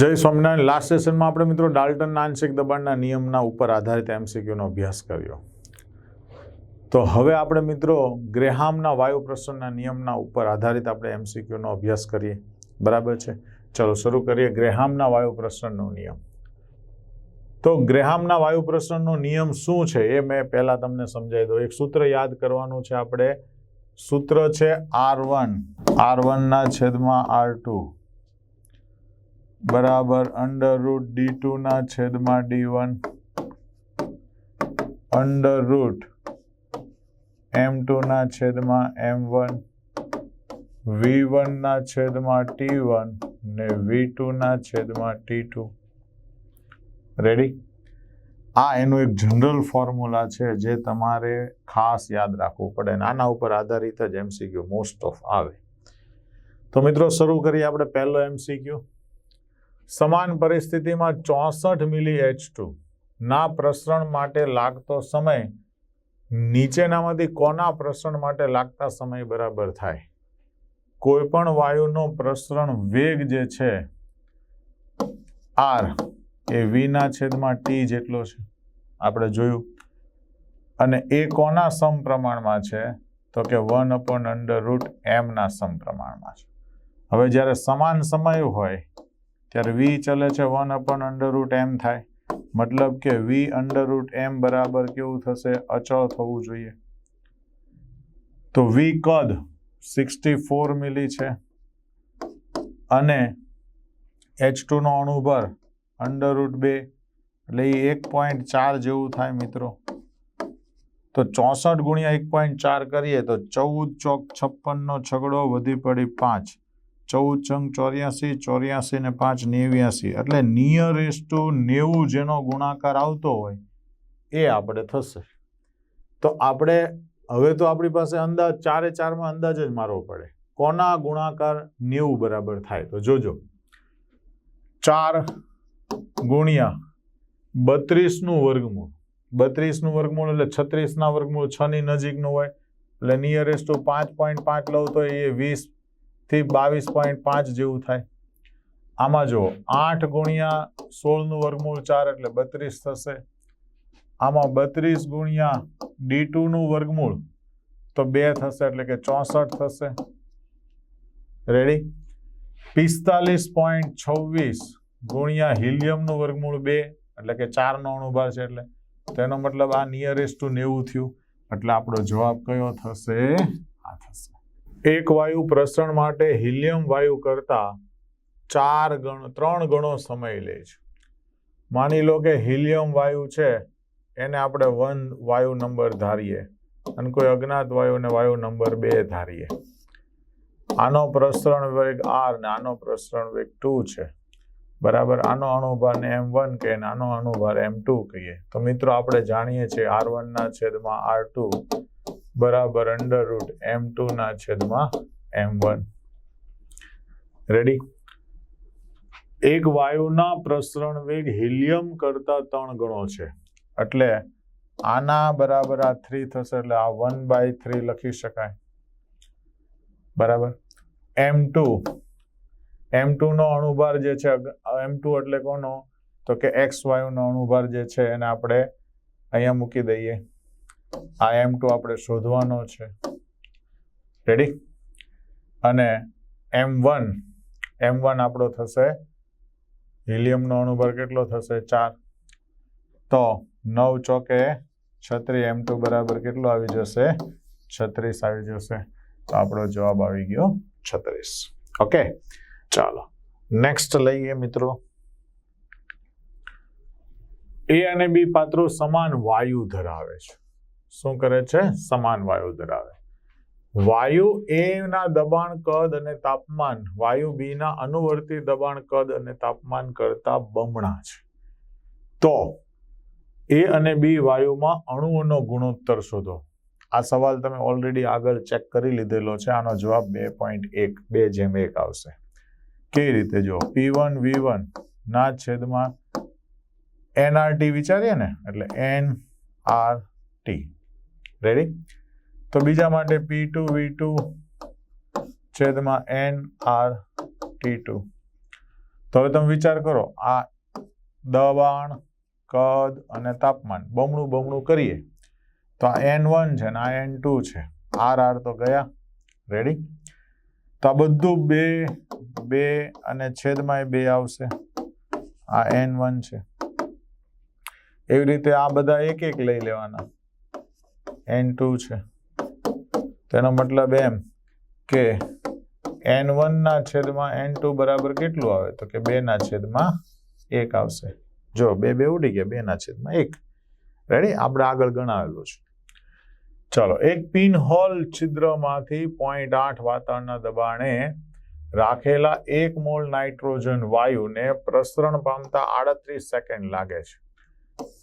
જય સ્વામિનારાયણ. લાસ્ટ સેશનમાં આપણે મિત્રો ડાલ્ટન આંશિક દબાણના નિયમના ઉપર આધારિત એમસીક્યુનો અભ્યાસ કર્યો. તો હવે આપણે મિત્રો ગ્રેહામના વાયુ પ્રસરણના નિયમના ઉપર આધારિત આપણે એમસીક્યુનો અભ્યાસ કરીએ. બરાબર છે? ચલો શરૂ કરીએ ગ્રેહામના વાયુ પ્રસરણનો નિયમ. તો ગ્રેહામના વાયુ પ્રસરણનો નિયમ શું છે? એ મેં પહેલાં તમને સમજાવી દઉં. એક સૂત્ર યાદ કરવાનું છે આપણે. સૂત્ર છે આર વન. આર વનના છેદમાં આર ટુ. બરાબર અંડર રૂટ ડી ટુના છેદમાં D one under root M ટુના છેદમાં એમ વન વી વનના છેદમાં ટી વન ને વી ટુના છેદમાં ટી ટુ રેડી આ એનું એક જનરલ ફોર્મ્યુલા છે જે તમારે ખાસ યાદ રાખવું પડે અને આના ઉપર આધારિત જ એમસીક્યુ મોસ્ટ ઓફ આવે. તો મિત્રો, શરૂ કરીએ આપણે પહેલો એમસીક્યુ સમાન પરિસ્થિતિમાં ચોસઠ મિલી એચ ટુ ના પ્રસરણ માટે લાગતો સમય નીચેનામાંથી કોના પ્રસરણ માટે લાગતા સમય બરાબર થાય? કોઈ પણ વાયુનો પ્રસરણ વેગ જે છે આર એ વીના છેદમાં ટી જેટલો છે. આપણે જોયું. અને એ કોના સમપ્રમાણમાં છે? તો કે વન અપોન અંડર રૂટ એમના સમપ્રમાણમાં છે. હવે જ્યારે સમાન સમય હોય ત્યારે વી ચલે છે વન અપન અંડર રૂટ એમ થાય. મતલબ કે વી અંડર રૂટ એમ બરાબર કેવું થશે? અચળ થવું જોઈએ. તો વી કદ સિક્સટી ફોર મિલી છે. અને એચ ટુનો અણુભર અંડર રૂટ બે. એટલે એ એક પોઈન્ટ ચાર જેવું થાય મિત્રો. તો ચોસઠ ગુણ્યા એક પોઈન્ટ ચાર કરીએ તો ચૌદ ચોક છપ્પનનો છગડો વધી પડી પાંચ. ચૌદ ચંગ ચોર્યાસી ચોર્યાસી ને પાંચ નેવ્યાસી. એટલે નિયરેસ્ટ ટુ નેવું જેનો ગુણાકાર આવતો હોય, એ આપણે થશે. તો આપણે, હવે તો આપણી પાસે અંદાજ, ચારે ચારમાં અંદાજ જ મારવો પડે. કોના ગુણાકાર નેવું બરાબર થાય? તો જોજો. ચાર ગુણ્યા બત્રીસનું વર્ગમૂળ. બત્રીસનું વર્ગમૂળ એટલે છત્રીસના વર્ગમૂળ છની નજીકનું હોય. એટલે નિયરેસ્ટ ટુ પાંચ પોઈન્ટ પાંચ લઉં તો એ વીસ થી બાવીસ પોઈન્ટ પાંચ જેવું થાય. આમાં જો આઠ ગુણ્યા સોળનું વર્ગમૂળ ચાર એટલે બત્રીસ થશે. આમાં બત્રીસ ગુણ્યા ડી ટુનું વર્ગમૂળ તો બે થશે એટલે કે ચોસઠ થશે. રેડી પિસ્તાલીસ પોઈન્ટ છવ્વીસ ગુણ્યા હિલિયમનું વર્ગમૂળ બે એટલે કે ચારનો અણુભાર છે એટલે. તેનો મતલબ આ નિયરેસ્ટ ટુ નેવું થયું. એટલે આપણો જવાબ કયો થશે? આ થશે. એક વાયુ પ્રસરણ માટે હિલિયમ વાયુ કરતા ચાર ગણ, ત્રણ ગણો સમય લે છે. માની લો કે હિલિયમ વાયુ છે, એને આપણે વન વાયુ નંબર ધારીએ અને કોઈ અજ્ઞાત વાયુને વાયુ નંબર બે ધારીએ. આનો પ્રસરણ વેગ આર ને આનો પ્રસરણ વેગ ટુ છે. બરાબર? આનો અણુભાર ને એમ વન કે ને આનો અણુભાર એમ ટુ કહીએ. તો મિત્રો, આપણે જાણીએ છીએ આર વનના છેદમાં આર ટુ બરાબર અંડર રૂટ એમ ટુ ના છેદમાં એમ વન રેડી એક વાયુના પ્રસરણ વેગ હિલિયમ કરતા ત્રણ ગણો છે. એટલે આના બરાબર આ થ્રી થશે એટલે આ વન બાય થ્રી લખી શકાય. બરાબર? એમ ટુ એમ ટુનો અણુભાર જે છે એમ ટુ એટલે કોનો? તો કે એક્સ વાયુનો અણુભાર જે છે, એને આપણે અહીંયા મૂકી દઈએ. આ એમ ટુ આપણે શોધવાનો છે. રેડી અને એમ વન એમ વન આપણો થશે, હિલિયમનો અણુભર કેટલો થશે? ચાર. તો નવ ચોકે છત્રીસ એમ ટુ બરાબર કેટલો આવી જશે? છત્રીસ આવી જશે. તો આપણો જવાબ આવી ગયો છત્રીસ. ઓકે ચાલો. નેક્સ્ટ લઈએ મિત્રો. એ અને બી પાત્રો સમાન વાયુ ધરાવે છે. શું કરે છે? સમાન વાયુ ધરાવે. વાયુ એ ના દબાણ કદ અને તાપમાન વાયુ બી ના અનુવર્તી દબાણ કદ અને તાપમાન કરતા બમણા છે. તો એ અને બી વાયુમાં અણુઓનો ગુણોત્તર શોધો. આ સવાલ તમે ઓલરેડી આગળ ચેક કરી લીધેલો છે. આનો જવાબ બે પોઈન્ટ એક બે જેમ એક આવશે. કેવી રીતે જો પી વન વી વન ના છેદમાં એનઆરટી વિચારીએ ને એટલે એન આર ટી રેડી તો બીજા માટે પી ટુ વી ટુ છેદમાં એન આર ટી ટુ તો હવે તમે વિચાર કરો, આ દબાણ, કદ અને તાપમાન બમણું બમણું કરીએ, તો આ એન વન છે ને આ એન ટુ છે. આર આર તો ગયા. રેડી તો આ બધું બે બે અને છેદમાં બે આવશે. આ એન વન છે. એવી રીતે આ બધા એક એક લઈ લેવાના. એન ટુ છે. તેનો મતલબ એમ કે એન વનના છેદમાં એન ટુ બરાબર કેટલું આવે? તો કે બેના છેદમાં એક આવશે. જો, બે બે ઉડી ગયા બેના છેદમાં એક. રેડી આપણે આગળ ગણાવેલું છે. ચલો, એક પિન હોલ છિદ્રમાંથી પોઈન્ટ આઠ વાતાવરણના દબાણે રાખેલા એક મોલ નાઇટ્રોજન વાયુને પ્રસરણ પામતા આડત્રીસ સેકન્ડ લાગે છે.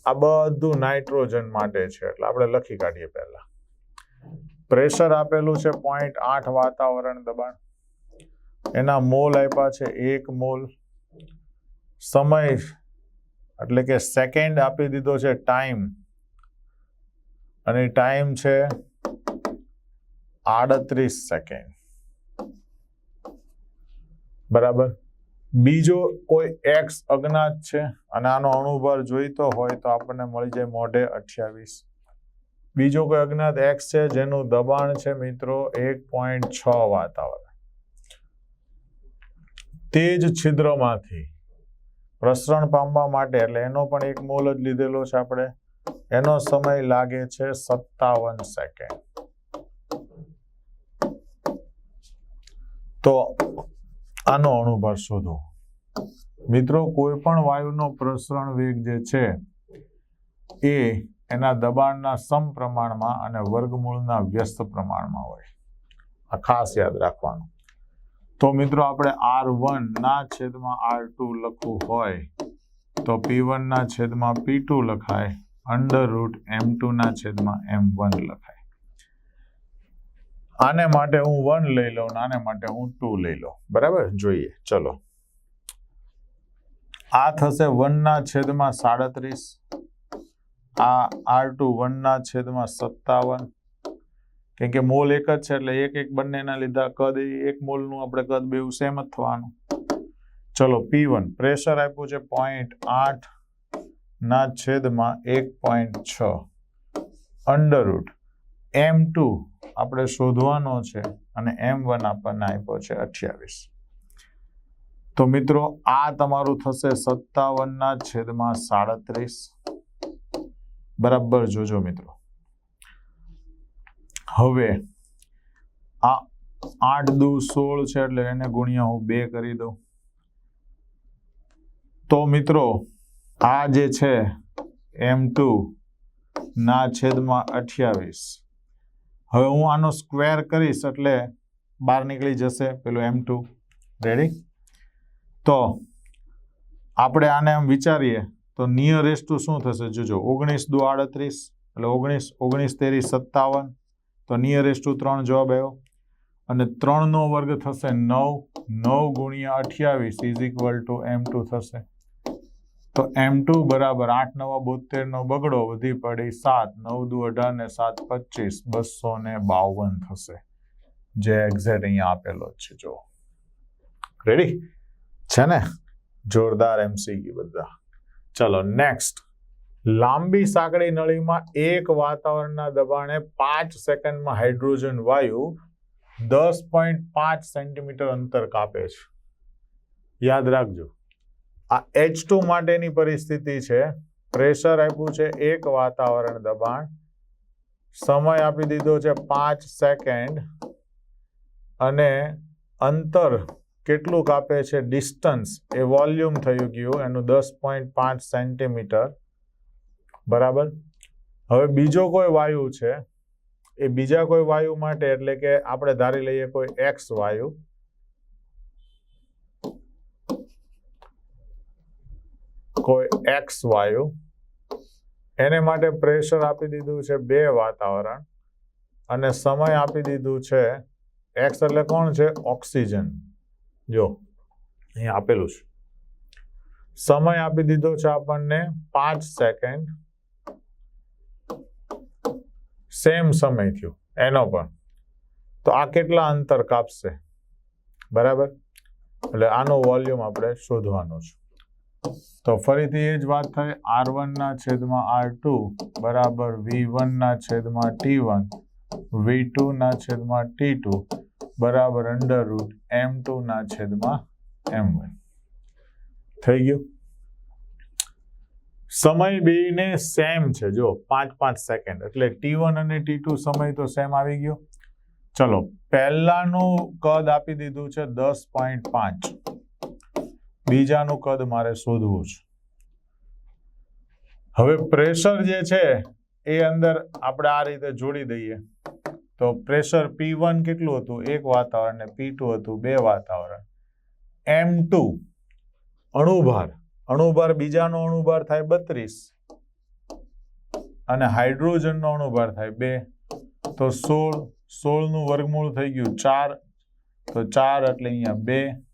આ બધું નાઇટ્રોજન માટે છે, એટલે આપણે લખી કાઢીએ પહેલા. પ્રેશર આપેલું છે પોઈન્ટ આઠ વાતાવરણ દબાણ. એના મોલ આપ્યા છે એક મોલ. સમય, એટલે કે સેકન્ડ આપી દીધો છે ટાઈમ અને ટાઈમ છે આડત્રીસ સેકન્ડ બરાબર? બીજો કોઈ એક્સ અજ્ઞાત છે અને આનો અણુભાર જોઈતો હોય તો આપણને મળી જાય મોઢે અઠ્યાવીસ. બીજો કોઈ અજ્ઞાત એક્સ છે જેનું દબાણ છે મિત્રો એક પોઈન્ટ છ વાતાવરણ. તે જ છિદ્રમાંથી પ્રસરણ પામવા માટે, એટલે એનો પણ એક મોલ જ લીધેલો છે આપણે, એનો સમય લાગે છે સત્તાવન સેકન્ડ તો આનો અણુભાર શોધો. મિત્રો કોઈ પણ વાયુનો પ્રસરણ વેગ જે છે, એ એના દબાણના સમપ્રમાણમાં અને વર્ગમૂળના વ્યસ્ત પ્રમાણમાં હોય. આ ખાસ યાદ રાખવાનું. તો મિત્રો, આપણે આર વન ના છેદમાં આર ટુ લખવું હોય, તો પી ના છેદમાં પી ટુ લખાય, અંડર રૂટ એમ ટુ ના છેદમાં એમ વન લખાય. આને માટે હું વન લઈ લઉં આને માટે હું ટુ લઈ લઉં. બરાબર? જોઈએ. ચલો. આ થશે વનના છેદમાં સાડત્રીસ. આ આર ટુ વનના છેદમાં સત્તાવન. કેમ કે મોલ એક જ છે એટલે એક એક બંનેના લીધા કદ એક મોલનું આપણે કદ બેવું સેમ જ થવાનું. ચલો, પી વન. પ્રેશર આપ્યું છે પોઈન્ટ આઠ ના છેદમાં એક પોઈન્ટ છ. અંડરરૂટ એમ ટુ આપણે શોધવાનો છે અને એમ વન આપણને આપ્યો છે અઠ્યાવીસ. તો મિત્રો, આ તમારું થશે સત્તાવનના છેદમાં સાડત્રીસ. બરાબર જોજો મિત્રો. હવે, આ આઠ દુ સોળ છે એટલે એને ગુણ્યા હું બે કરી દઉં. તો મિત્રો, આ જે છે, એમ ટુ ના છેદમાં અઠ્યાવીસ. હવે હું આનો સ્ક્વેર કરીશ એટલે બહાર નીકળી જશે, પેલું એમ ટુ રેડી તો આપણે આને એમ વિચારીએ, તો નિયરેસ્ટ ટુ શું થશે? જોજો, ઓગણીસ દુ આડત્રીસ, એટલે ઓગણીસ ઓગણીસ તેરી સત્તાવન, તો નિયરેસ્ટ ટુ ત્રણ જવાબ આવ્યો. અને ત્રણનો વર્ગ થશે નવ નવ ગુણ્યા અઠ્યાવીસ is equal to M two થશે. તો એમ ટુ બરાબર આઠ, નવા, બોતેર નો બગડો વધી પડી સાત, નવ, દુ, અઢાર ને સાત, પચીસ, બસો ને બાવન થશે. જે એક્ઝેટ અહીંયા આપેલો છે જો રેડી છે ને? જોરદાર એમસીક્યુ બધા. ચલો નેક્સ્ટ લાંબી સાંકડી નળીમાં એક વાતાવરણના દબાણે પાંચ સેકન્ડમાં હાઇડ્રોજન વાયુ દસ પોઈન્ટ પાંચ સેન્ટીમીટર અંતર કાપે છે. યાદ રાખજો. આ એચ ટુ માટેની પરિસ્થિતિ છે. પ્રેશર આપ્યું છે એક, વાતાવરણ દબાણ. સમય આપી દીધો છે પાંચ સેકન્ડ અને અંતર કેટલું કાપે છે? ડિસ્ટન્સ એ વોલ્યુમ થયું ગયું, એનું દસ પોઈન્ટ પાંચ સેન્ટીમીટર બરાબર? હવે બીજો કોઈ વાયુ છે? એ બીજા કોઈ વાયુ માટે, એટલે કે આપણે ધારી લઈએ કોઈ એક્સ વાયુ. કોઈ એક્સ વાયુ એને માટે પ્રેશર આપી દીધું છે બે વાતાવરણ અને સમય આપી દીધું છે એક્સ એટલે કોણ છે? ઓક્સિજન. જો અહીં આપેલું છે. સમય આપી દીધો છે આપણને પાંચ સેકન્ડ સેમ સમય થયો. એનો પણ. તો આ કેટલા અંતર કાપશે? બરાબર? એટલે આનું વોલ્યુમ આપણે શોધવાનું છે. તો ફરીથી એ જ વાત થઈ આર વનના છેદમાં આર ટુ બરાબર વી વનના છેદમાં ટી વન, વી ટુના છેદમાં ટી ટુ બરાબર અંડર રૂટ એમ ટુના છેદમાં એમ વન. થઈ ગયું? સમય બેયને સેમ છે, જો પાંચ પાંચ સેકન્ડ, એટલે ટી વન અને ટી ટુ સમય તો સેમ આવી ગયો. ચલો, પહેલાનું કદ આપી દીધું છે દસ પોઈન્ટ પાંચ. બીજાનું કદ મારે શોધવું છે. હવે પ્રેશર જે છે, એ અંદર આપણે આ રીતે જોડી દઈએ. તો પ્રેશર પી વન કેટલું હતું? એક વાતાવરણ ને પી ટુ હતું, બે વાતાવરણ. એમ ટુ અણુભાર. અણુભાર બીજાનો અણુભાર થાય બત્રીસ. અને હાઇડ્રોજનનો અણુભાર થાય બે. તો સોળ, સોળનું વર્ગમૂળ થઈ ગયું ચાર. તો ચાર એટલે અહીંયા બે.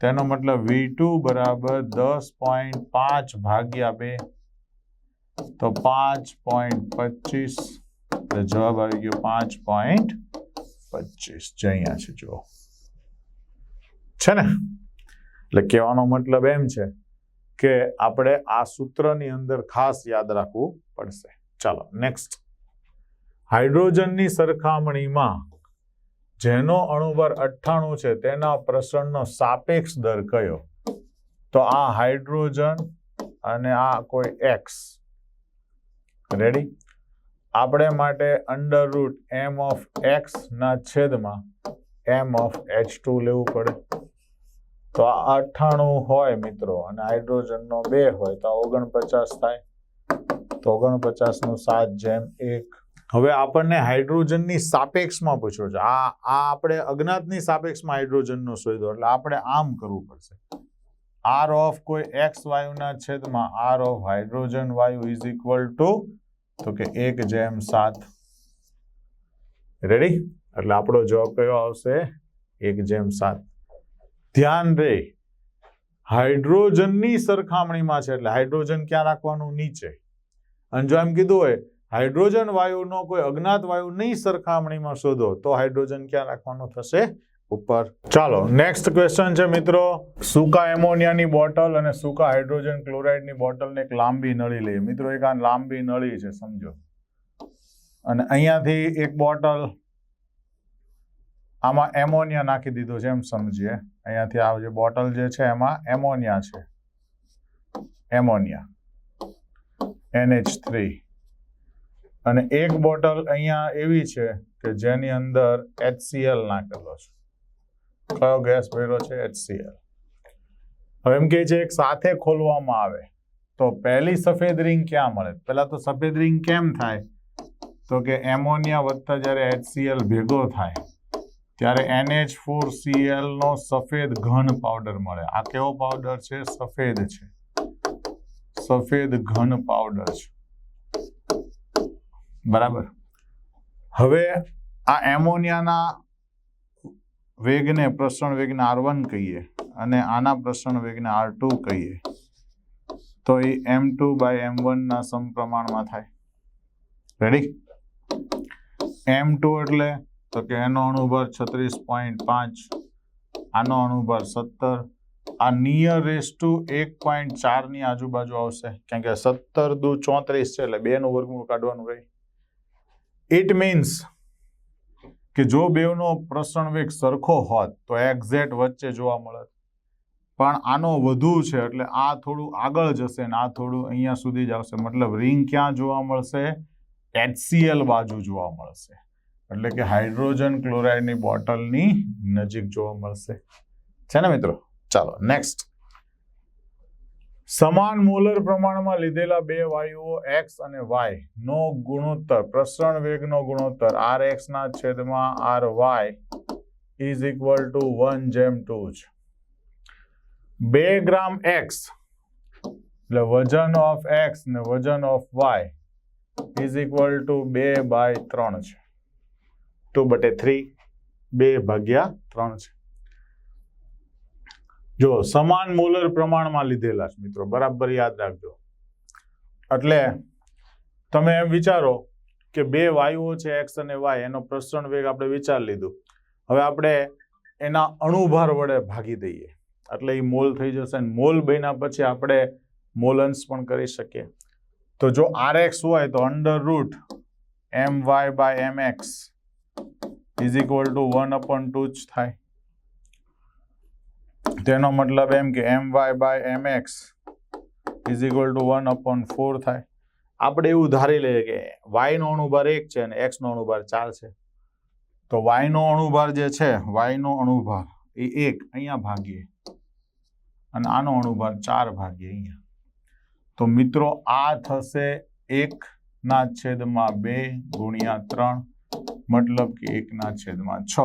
તેનો મતલબ વી ટુ બરાબર દસ પોઈન્ટ પાંચ ભાગ્યા બે. તો પાંચ પોઈન્ટ પચીસ. જવાબ આવી ગયો પાંચ પોઈન્ટ પચીસ. જે અહીંયા છે, જુઓ. છે ને? એટલે કહેવાનો મતલબ એમ છે કે આપણે આ સૂત્રની અંદર ખાસ યાદ રાખવું પડશે. ચાલો નેક્સ્ટ હાઇડ્રોજનની સરખામણીમાં જેનો અણુભર અઠ્ઠાણું છે, તેના પ્રસરણનો સાપેક્ષ દર કયો? તો આ હાઇડ્રોજન અને આ કોઈ એક્સ રેડી આપણે માટે under root M of x ના છેદમાં એમ ઓફ એચ ટુ લેવું પડે. તો આ અઠ્ઠાણું હોય મિત્રો, અને હાઇડ્રોજનનો બે હોય, તો ઓગણપચાસ થાય. તો ઓગણપચાસનું સાત જેમ એક. હવે આપણને હાઇડ્રોજનની સાપેક્ષમાં પૂછ્યો છે. આ આ આપણે અજ્ઞાતની સાપેક્ષમાં હાઇડ્રોજનનો શોધ્યો એટલે આપણે આમ કરવું પડશે. આર ઓફ કોઈ એક્સ વાયુના છેદમાં આર ઓફ હાઇડ્રોજન વાયુ ઇઝ ઇક્વલ ટુ તો કે એક જેમ સાત. રેડી એટલે આપણો જવાબ કયો આવશે? એક જેમ સાત. ધ્યાન રે હાઇડ્રોજનની સરખામણીમાં છે, એટલે હાઇડ્રોજન ક્યાં રાખવાનું? નીચે. અને જો એમ કીધું હોય હાઇડ્રોજન વાયુનો કોઈ અજ્ઞાત વાયુની સરખામણીમાં શોધો, તો હાઇડ્રોજન ક્યાં રાખવાનું થશે? ઉપર. ચાલો નેક્સ્ટ ક્વેશ્ચન છે મિત્રો. સૂકા એમોનિયાની બોટલ અને સૂકા હાઇડ્રોજન ક્લોરાઇડની બોટલને એક લાંબી નળી લઈએ. મિત્રો, એક આ લાંબી નળી છે, સમજો. અને અહીંયાથી એક બોટલ આમાં એમોનિયા નાખી દીધું છે, એમ સમજીએ. અહીંયાથી આ જે બોટલ જે છે, એમાં એમોનિયા છે. એમોનિયા. એનએચ થ્રી અને એક બોટલ અહીંયા એવી છે કે જેની અંદર HCl નાખેલો છે. કયો ગેસ ભર્યો છે? HCl હવે એમ કે છે, એક સાથે ખોલવામાં આવે. તો પહેલી સફેદ રિંગ ક્યાં મળે? પહેલા તો સફેદ રિંગ કેમ થાય? તો કે એમોનિયા વધતા જ્યારે HCl ભેગો થાય, ત્યારે એનએચ ફોર નો સફેદ ઘન પાવડર મળે. આ કેવો પાવડર છે? સફેદ છે. સફેદ ઘન પાવડર છે. બરાબર. હવે આ એમોનિયાના વેગને પ્રસરણ વેગને આર વન કહીએ અને આના પ્રસરણ વેગને આર ટુ કહીએ. તો એ એમ ટુ બાય એમ વનના સમપ્રમાણમાં થાય. રેડી એમ ટુ એટલે તો કે એનો અણુભાર છત્રીસ પોઈન્ટ પાંચ, આનો અણુભાર સત્તર, આ નિયર રેસ ટુ એક પોઈન્ટ ચારની આજુબાજુ આવશે. કારણ કે સત્તર દુ ચોત્રીસ છે એટલે બેનું વર્ગમૂળ કાઢવાનું રહી. ઇટ મીન્સ કે જો બેવનો પ્રસરણ વેગ સરખો હોત તો એક્ઝેક્ટ વચ્ચે જોવા મળે પણ આનો વધુ છે એટલે આ થોડું આગળ જશે ને આ થોડું અહીંયા સુધી જ આવશે. મતલબ રિંગ ક્યાં જોવા મળશે? એચસીએલ બાજુ જોવા મળશે. એટલે કે હાઇડ્રોજન ક્લોરાઇડની બોટલની નજીક જોવા મળશે. છે ને મિત્રો? ચાલો નેક્સ્ટ સમાન મોલર પ્રમાણમાં લીધેલા બે વાયુઓ એક્સ અને વાય નો ગુણોત્તર, પ્રસરણ વેગનો ગુણોત્તર આર એક્સના છેદમાં r y is equal to one જેમ ટુ છે બે ગ્રામ એક્સ એટલે વજન ઓફ એક્સ ને વજન of y is equal to બે બાય ત્રણ છે. ટુ બટે થ્રી, બે ભાગ્યા ત્રણ છે. જો સમાન મોલર પ્રમાણમાં લીધેલા છે મિત્રો, બરાબર યાદ રાખજો. એટલે તમે એમ વિચારો કે બે વાયુઓ છે, એક્સ અને વાય, એનો પ્રસરણ વેગ આપણે વિચારી લીધું. હવે આપણે એના અણુભાર વડે ભાગી દઈએ. એટલે એ મોલ થઈ જશે અને મોલ બન્યા પછી આપણે મોલન્સ પણ કરી શકીએ. તો જો આર એક્સ હોય તો under root M y by M x is equal to one upon two જ થાય. તેનો મતલબ એમ કે M y by M x is equal to one upon four થાય. આપણે એવું ધારી લઈએ કે વાયનો અણુભાર એક છે અને એક્સનો અણુભાર ચાર છે. તો વાયનો અણુભાર જે છે વાયનો અણુભાર એ એક, અહીંયા ભાગીએ. અને આનો અણુભાર ચાર ભાગીએ અહીંયા. તો મિત્રો, આ થશે એકના છેદમાં બે ગુણ્યા ત્રણ, મતલબ કે એકના છેદમાં છ.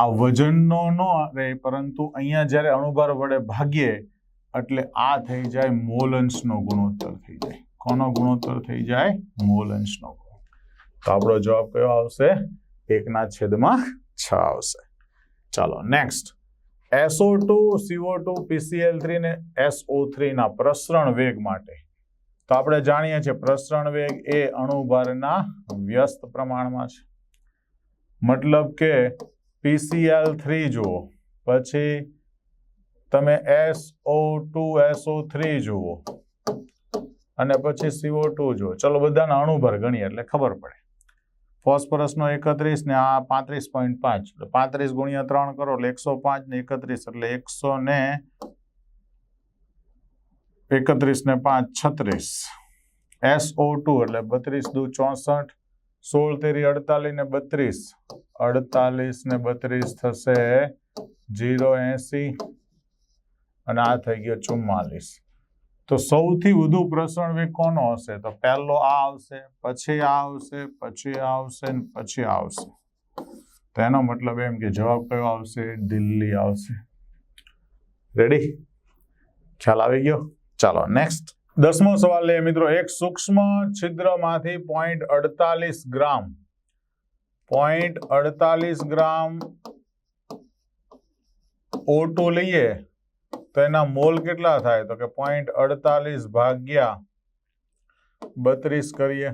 આ વજનનો ન રહે, પરંતુ અહીંયા જ્યારે અણુભાર વડે ભાગીએ, એટલે આ થઈ જાય મોલન્સનો ગુણોત્તર થઈ જાય. કોનો ગુણોત્તર થઈ જાય? મોલન્સનો તો આપણો જવાબ કયો આવશે? એકના છેદમાં છ આવશે. ચાલો next SO two CO two PCl three ને એસઓ થ્રી ના પ્રસરણ વેગ માટે. તો આપણે જાણીએ છીએ પ્રસરણ વેગ એ અણુભારના વ્યસ્ત પ્રમાણમાં છે. મતલબ કે પીસીએલ થ્રી જુઓ. પછી તમે એસઓ ટુ એસઓ થ્રી જુઓ. અને પછી સીઓ ટુ જુઓ. ચલો, બધાના અણુભર ગણીએ એટલે ખબર પડે. ફોસ્ફરસનો એકત્રીસ ને આ પાંત્રીસ પોઈન્ટ પાંચ. એટલે પાંત્રીસ ગુણ્યા ત્રણ કરો એટલે એકસો પાંચ ને એકત્રીસ. એટલે એકસો ને એકત્રીસ ને પાંચ, છત્રીસ. એસઓ ટુ એટલે બત્રીસ દુ ચોસઠ. સોળ તેરી અડતાલીસ ને બત્રીસ. અડતાલીસ ને બત્રીસ થશે જીરો એસી અને આ થઈ ગયો ચુમ્માલીસ. તો સૌથી વધુ પ્રસરણ વેગ કોનો હશે? તો પહેલો આ આવશે, પછી આ આવશે, પછી આવશે ને પછી આવશે. તો એનો મતલબ એમ કે જવાબ કયો આવશે? દિલ્હી આવશે. રેડી ખ્યાલ આવી ગયો? ચાલો નેક્સ્ટ દસમો સવાલ લઈએ મિત્રો. એક સૂક્ષ્મ છિદ્રમાંથી પોઈન્ટ અડતાલીસ ગ્રામ પોઈન્ટ અડતાલીસ ગ્રામ ઓટો લઈએ, તો એના મોલ કેટલા થાય? તો કે પોઈન્ટ અડતાલીસ ભાગ્યા બત્રીસ કરીએ.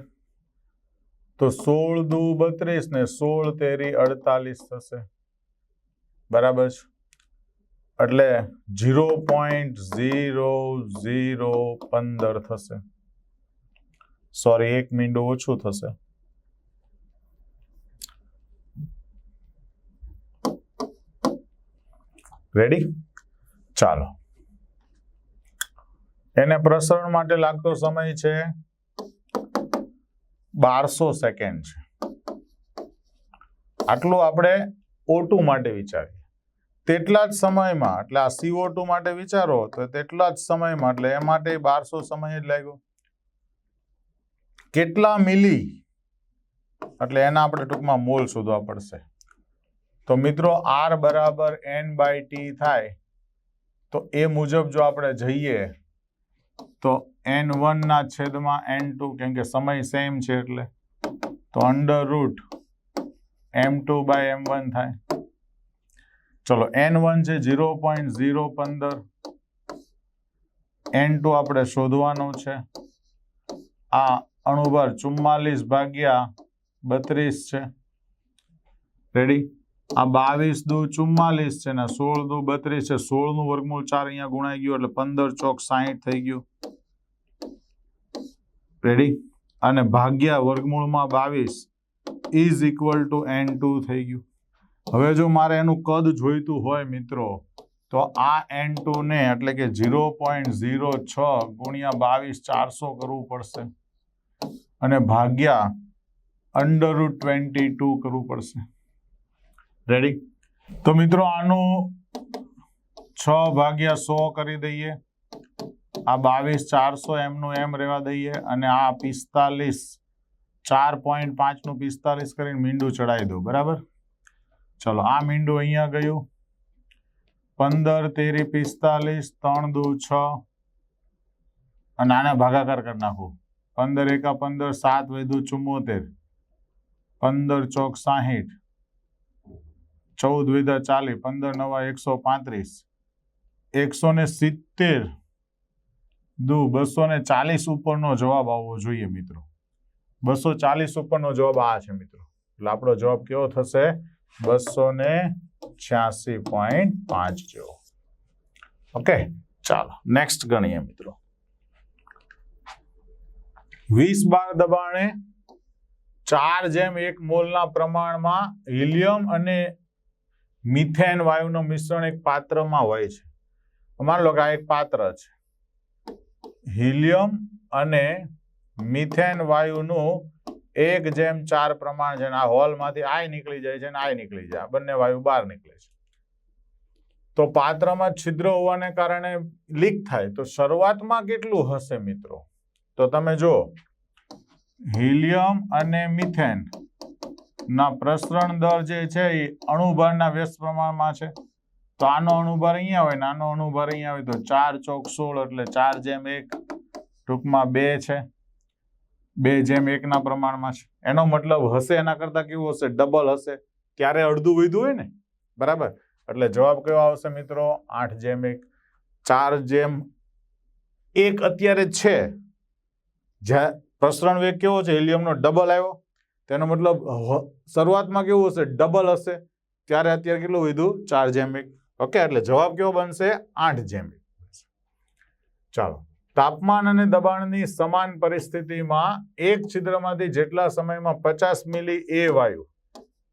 તો સોળ દુ બત્રીસ ને સોળ તેરી અડતાલીસ થશે. બરાબર છે? એટલે ઝીરો પોઈન્ટ ઝીરો ઝીરો પંદર થશે. સોરી એક મિનિટ ઓછું થશે. રેડી ચાલો. એને પ્રસરણ માટે લાગતો સમય છે બારસો સેકન્ડ છે. આટલું આપણે ઓટુ માટે વિચારીએ. તેટલા જ સમયમાં, એટલે આ સીઓ ટુ માટે વિચારો, તો તેટલા જ સમયમાં, એટલે એ માટે બારસો સમય જ લાગ્યો. કેટલા મિલી એટલે એના આપણે ટૂંકમાં મોલ શોધવા પડશે. તો મિત્રો આર બરાબર એન બાય ટી થાય. તો એ મુજબ જો આપણે જઈએ, તો એન વનના છેદમાં એન ટુ કેમ કે સમય સેમ છે એટલે, તો under root M two by M one થાય. ચલો એન વન છે ઝીરો પોઈન્ટ ઝીરો પંદર. એન ટુ આપણે શોધવાનું છે. આ અણુભાર ચુમ્માલીસ ભાગ્યા બત્રીસ છે. રેડી આ બાવીસ દુ ચુમ્માલીસ છે ને, સોળ દુ બત્રીસ છે. સોળનું વર્ગમૂળ ચાર અહીંયા ગુણાઈ ગયું એટલે પંદર ચોક સાહીઠ થઈ ગયું. રેડી અને ભાગ્યા વર્ગમૂળમાં બાવીસ is equal to N two થઈ ગયું. હવે જો મારે એનું કદ જોઈતું હોય મિત્રો, તો આ એન ને એટલે કે ઝીરો પોઈન્ટ ઝીરો છ ગુણ્યા બાવીસ ચારસો કરવું પડશે. અને ભાગ્યા અંડર રૂટ ટ્વેન્ટી ટુ કરવું પડશે. રેડી તો મિત્રો આનું છ ભાગ્યા સો કરી દઈએ. આ બાવીસ ચારસો એમનું એમ રહેવા દઈએ અને આ પિસ્તાલીસ, ચાર પોઈન્ટ પાંચનું પિસ્તાલીસ કરીને મીંડું ચડાવી દો, બરાબર? ચલો, આ મીંડું અહીંયા ગયું. પંદર, તેરી, પિસ્તાલીસ, ત્રણ, દુ, છ. અને આને ભાગાકાર કરી નાખું. પંદર, એકા, પંદર, સાત વધુ ચુમ્મોતેર. પંદર, ચોક, સાહીઠ. ચૌદ વિધા ચાલી, પંદર નવા, એકસો પાંત્રીસ. એકસો ને સિત્તેર દુ, બસો ને ચાલીસ ઉપરનો જવાબ આવવો જોઈએ મિત્રો. બસો ચાલીસ ઉપરનો જવાબ આ છે મિત્રો. એટલે આપણો જવાબ કેવો થશે? બસો ને છ્યાસી પોઈન્ટ પાંચ જેવો. ઓકે, ચાલો, નેક્સ્ટ ગણીએ મિત્રો. વીસ બાર દબાણે ચાર જેમ એક મોલના પ્રમાણમાં હિલિયમ અને મિથેન વાયુનું મિશ્રણ એક પાત્રમાં હોય છે. માની લો કે આ એક પાત્ર છે. હિલિયમ અને મિથેન વાયુનું એક જેમ ચાર પ્રમાણ છે આ હોલમાંથી આય નીકળી જાય છે અને આય નીકળી જાય. બંને વાયુ બહાર નીકળે છે. તો પાત્રમાં છિદ્ર હોવાને કારણે લીક થાય. તો શરૂઆતમાં કેટલું હશે મિત્રો? તો તમે જો હિલિયમ અને મિથેન. ના પ્રસરણ દર જે છે એ અણુભારના વ્યસ્ત પ્રમાણમાં છે. તો આનો અણુભાર અહીંયા હોય નાનો અણુભાર અહીંયા હોય તો ચાર ચોક સોળ એટલે ચાર જેમ એક ટૂંકમાં બે છે. બે જેમ એકના પ્રમાણમાં છે. એનો મતલબ હશે એના કરતાં કેવું હશે? ડબલ હશે. ક્યારે અડધું વધ્યું હોય ને? બરાબર? એટલે જવાબ કયો આવશે મિત્રો? આઠ જેમ એક, ચાર જેમ એક અત્યારે છે. જ્યાં પ્રસરણ વેગ કેવો છે? હિલિયમનો ડબલ આવ્યો. તેનો મતલબ શરૂઆતમાં કેવું હશે? ડબલ હશે. ત્યારે અત્યારે કેટલું વધ્યું? ચાર જેમિક ઓકે એટલે જવાબ કેવો બનશે? આઠ જેમિક ચાલો. તાપમાન અને દબાણની સમાન પરિસ્થિતિમાં એક છિદ્રમાંથી જેટલા સમયમાં પચાસ મિલી એ વાયુ,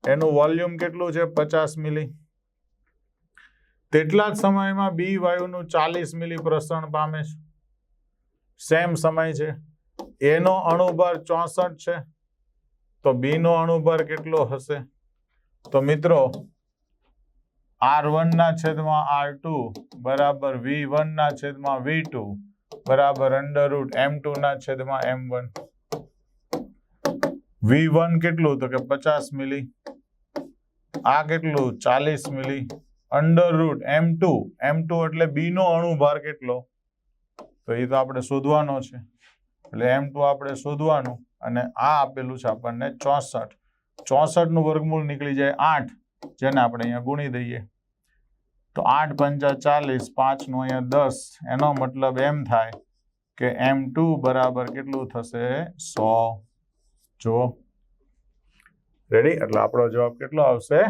એનું વોલ્યુમ કેટલું છે? પચાસ મિલી. તેટલા જ સમયમાં બી વાયુનું ચાલીસ મિલી પ્રસરણ પામે છે. સેમ સમય છે. એનો અણુભાર ચોસઠ છે. તો બી નો અણુભાર કેટલો હશે? તો મિત્રો આર વન ના છેદમાં આર ટુ બરાબર વી વન ના છેદમાં વી ટુ બરાબર અંડરરૂટ એમ ટુ ના છેદમાં એમ વન વી વન કેટલું તો કે પચાસ મિલી? આ કેટલું? ચાલીસ ml. Under root M two M two એટલે બી નો અણુભાર કેટલો? તો એ તો આપણે શોધવાનો છે. એટલે એમ ટુ આપણે શોધવાનું. અને આ આપેલું છે આપણને ચોસઠ. ચોસઠનું વર્ગમૂળ નીકળી જાય આઠ, જેને આપણે અહીંયા ગુણી દઈએ. તો આઠ પંચા ચાલીસ પાંચનું અહીંયા દસ. એનો મતલબ એમ થાય કે એમ ટુ બરાબર કેટલું થશે? સો. જો. રેડી એટલે આપણો જવાબ કેટલો આવશે?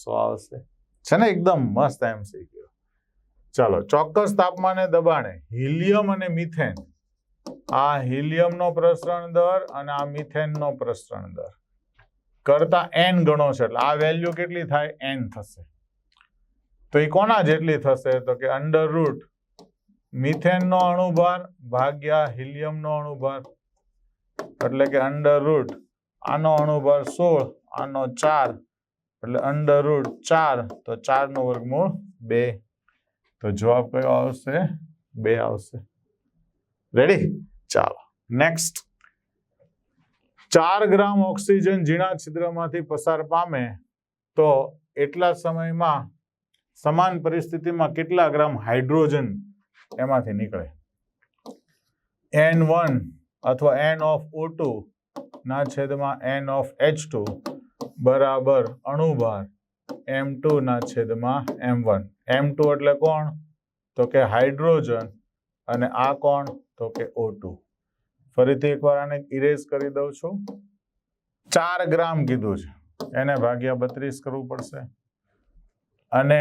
સો આવશે. છે ને એકદમ મસ્ત એમ સી ગયો ચાલો, ચોક્કસ તાપમાને દબાણે હિલિયમ અને મિથેન આ હિલિયમનો પ્રસરણ દર અને આ મિથેનનો પ્રસરણ દર. કરતા એન ગણો છે એટલે આ વેલ્યુ કેટલી થાય? એન થશે. તો એ કોના જેટલી થશે? તો કે અંડર રૂટ મિથેનનો અણુભાર ભાગ્યા હિલિયમનો અણુભાર. એટલે કે અંડર રૂટ આનો અણુભાર સોળ, આનો ચાર. એટલે અંડર રૂટ ચાર, તો ચાર નો વર્ગમૂળ બે. તો જવાબ કયો આવશે? બે આવશે. રેડી ચાલો. નેક્સ્ટ ચાર ગ્રામ ઓક્સિજન ઝીણા છિદ્રમાંથી પસાર પામે તો એટલા સમયમાં સમાન પરિસ્થિતિમાં કેટલા ગ્રામ હાઇડ્રોજન એમાંથી નીકળે? એન વન અથવા એન ઓફ ઓ ટુ ના છેદમાં એન ઓફ એચ ટુ બરાબર અણુભાર એમ ટુ ના છેદમાં એમ વન એમ ટુ એટલે કોણ? તો કે હાઇડ્રોજન. અને આ કોણ? તો કે ઓ ફરીથી એકવાર આને ઇરેઝ કરી દઉં છું. ચાર ગ્રામ કીધું છે. એને ભાગ્યા બત્રીસ કરવું પડશે. અને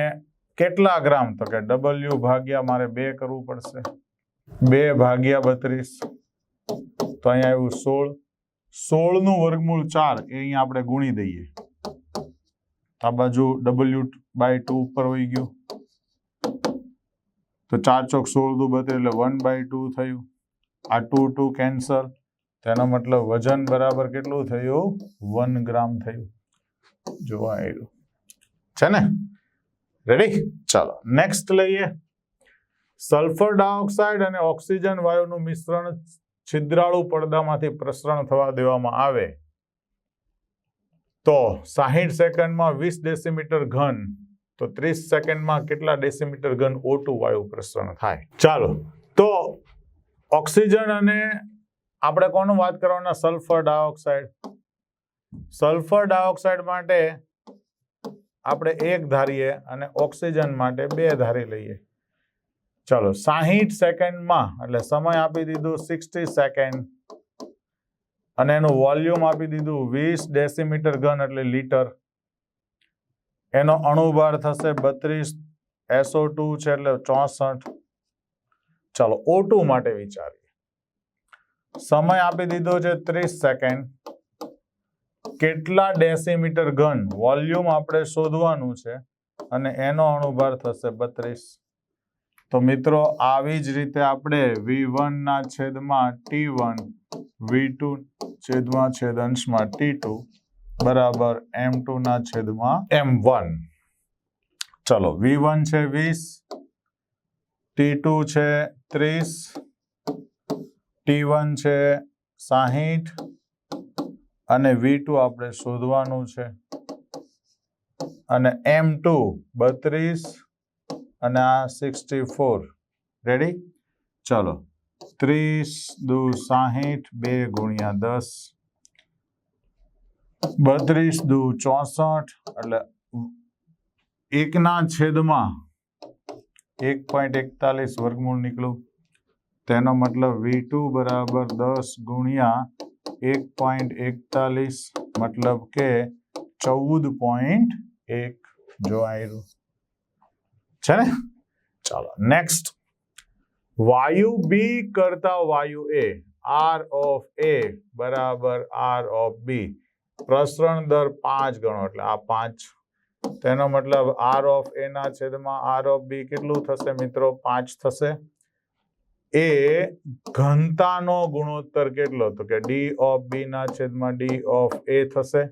કેટલા ગ્રામ? તો કે ડબલ્યુ ભાગ્યા મારે બે કરવું પડશે. બે ભાગ્યા બત્રીસ. તો અહીંયા આવ્યું સોળ. સોળનું વર્ગમૂળ ચાર, એ અહીંયા આપણે ગુણી દઈએ. આ બાજુ ડબલ્યુ બાય ટુ ઉપર વહી ગયું. તો ચાર ચોક સોળ દુ બત્રીસ એટલે વન બાય ટુ થયું. આ ટુ ટુ કેન્સલ. તેનો મતલબ વજન બરાબર કેટલું થયું? વન ગ્રામ થયું. જોવા આવ્યું છે ને? રેડી ચાલો નેક્સ્ટ લઈએ. સલ્ફર ડાયોક્સાઇડ અને ઓક્સિજન વાયુનું મિશ્રણ છિદ્રાળુ પડદામાંથી પ્રસરણ થવા દેવામાં આવે. તો સાહીઠ સેકન્ડમાં વીસ ડેસીમીટર ઘન, તો ત્રીસ સેકન્ડમાં કેટલા ડેસીમીટર ઘન? ઓટુ વાયુ પ્રસરણ થાય. ચાલો, તો ઓક્સિજન અને આપણે કોનું વાત કરવાના? Sulphur dioxide. સલ્ફર ડાયોક્સાઇડ માટે આપણે એક ધારીએ અને ઓક્સિજન માટે બે ધારી લઈએ. ચાલો, સાહીઠ સેકન્ડમાં, એટલે સમય આપી દીધું સિક્સટી સેકન્ડ. અને એનું વોલ્યુમ આપી દીધું વીસ ડેસીમીટર ઘન એટલે લીટર. એનો અણુભાર થશે બત્રીસ એસઓ છે એટલે ચોસઠ. ચાલો ઓ ટુ માટે વિચારીએ. સમય આપી દીધો છે ત્રીસ સેકન્ડ કેટલા ડેસીમીટર ઘન વોલ્યુમ આપણે શોધવાનું છે અને એનો અણુભાર થશે બત્રીસ. તો મિત્રો આવી જ રીતે આપણે વી વન ના છેદમાં ટી વન વી ટુ છેદમાં છેદંશમાં ટી ટુ બરાબર એમ ટુ ના છેદમાં એમ વન ચલો વી વન છે વીસ ટી ટુ છે ત્રીસ ટી વન છે સાહીઠ અને વી ટુ આપણે શોધવાનું છે. અને એમ ટુ બત્રીસ અને આ સિક્સટી ફોર રેડી ચલો. ત્રીસ દુ સાહીઠ, બે ગુણ્યા દસ. બત્રીસ દુ ચોસઠ, એટલે એકના છેદમાં એક પોઈન્ટ એકતાલીસ વર્ગમૂળ નીકળું તેનો મતલબ વી ટુ બરાબર દસ ગુણ્યા એક પોઈન્ટ એકતાલીસ મતલબ કે ચૌદ પોઈન્ટ એક જો આવ્યું છે ને ચાલો નેક્સ્ટ વાયુ બી કરતા વાયુ એ આર ઓફ એ બરાબર આર ઓફ બી પ્રસરણ દર પાંચ ગણો એટલે આ પાંચ તેનો મતલબ આર ઓફ એ ના છેદમાં આર ઓફ બી કેટલું થશે મિત્રો? પાંચ થશે. એ ઘનતાનો ગુણોત્તર કેટલો તો કે ડી ઓફ બી ના છેદમાં ડી ઓફ એ થશે?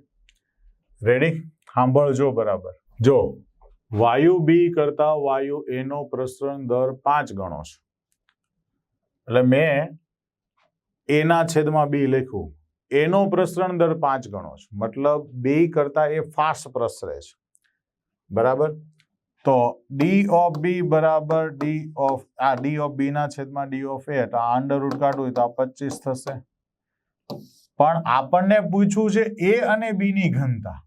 રેડી સાંભળજો બરાબર. જો, વાયુ બી કરતા વાયુ એ નો પ્રસરણ દર પાંચ ગણો છે. એટલે મેં એના છેદમાં બી લખ્યું. એનો પ્રસરણ દર પાંચ ગણો છે. મતલબ બે કરતા એ ફાસ્ટ પ્રસરે છે. બરાબર? તો ડી ઓફ બી બરાબર ડી ઓફ આ ડી ઓફ બી ના છેદમાં ડી ઓફ એ તો અંડર રૂટ કાઢવું તો આ પચીસ થશે. પણ આપણને પૂછવું છે એ અને બી ની ઘનતા.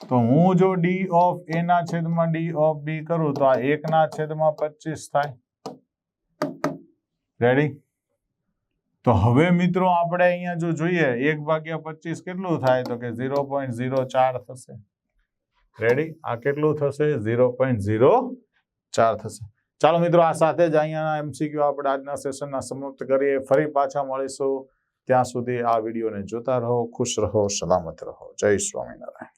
તો હું જો ડી ઓફ એ ના છેદમાં ડી ઓફ બી કરું તો આ એક ના છેદમાં પચીસ થાય. રેડી તો હવે મિત્રો આપણે અહીંયા જો જોઈએ, એક ભાગ્યા પચીસ કેટલું થાય? તો કે ઝીરો પોઈન્ટ ઝીરો ચાર થશે. રેડી આ કેટલું થશે? ઝીરો પોઈન્ટ ઝીરો ચાર થશે. ચાલો મિત્રો, આ સાથે જ અહીંયા એમસીક્યુ આપણે આજના સેશનના સમાપ્ત કરીએ. ફરી પાછા મળીશું. ત્યાં સુધી આ વિડીયોને જોતા રહો, ખુશ રહો, સલામત રહો. જય સ્વામિનારાયણ.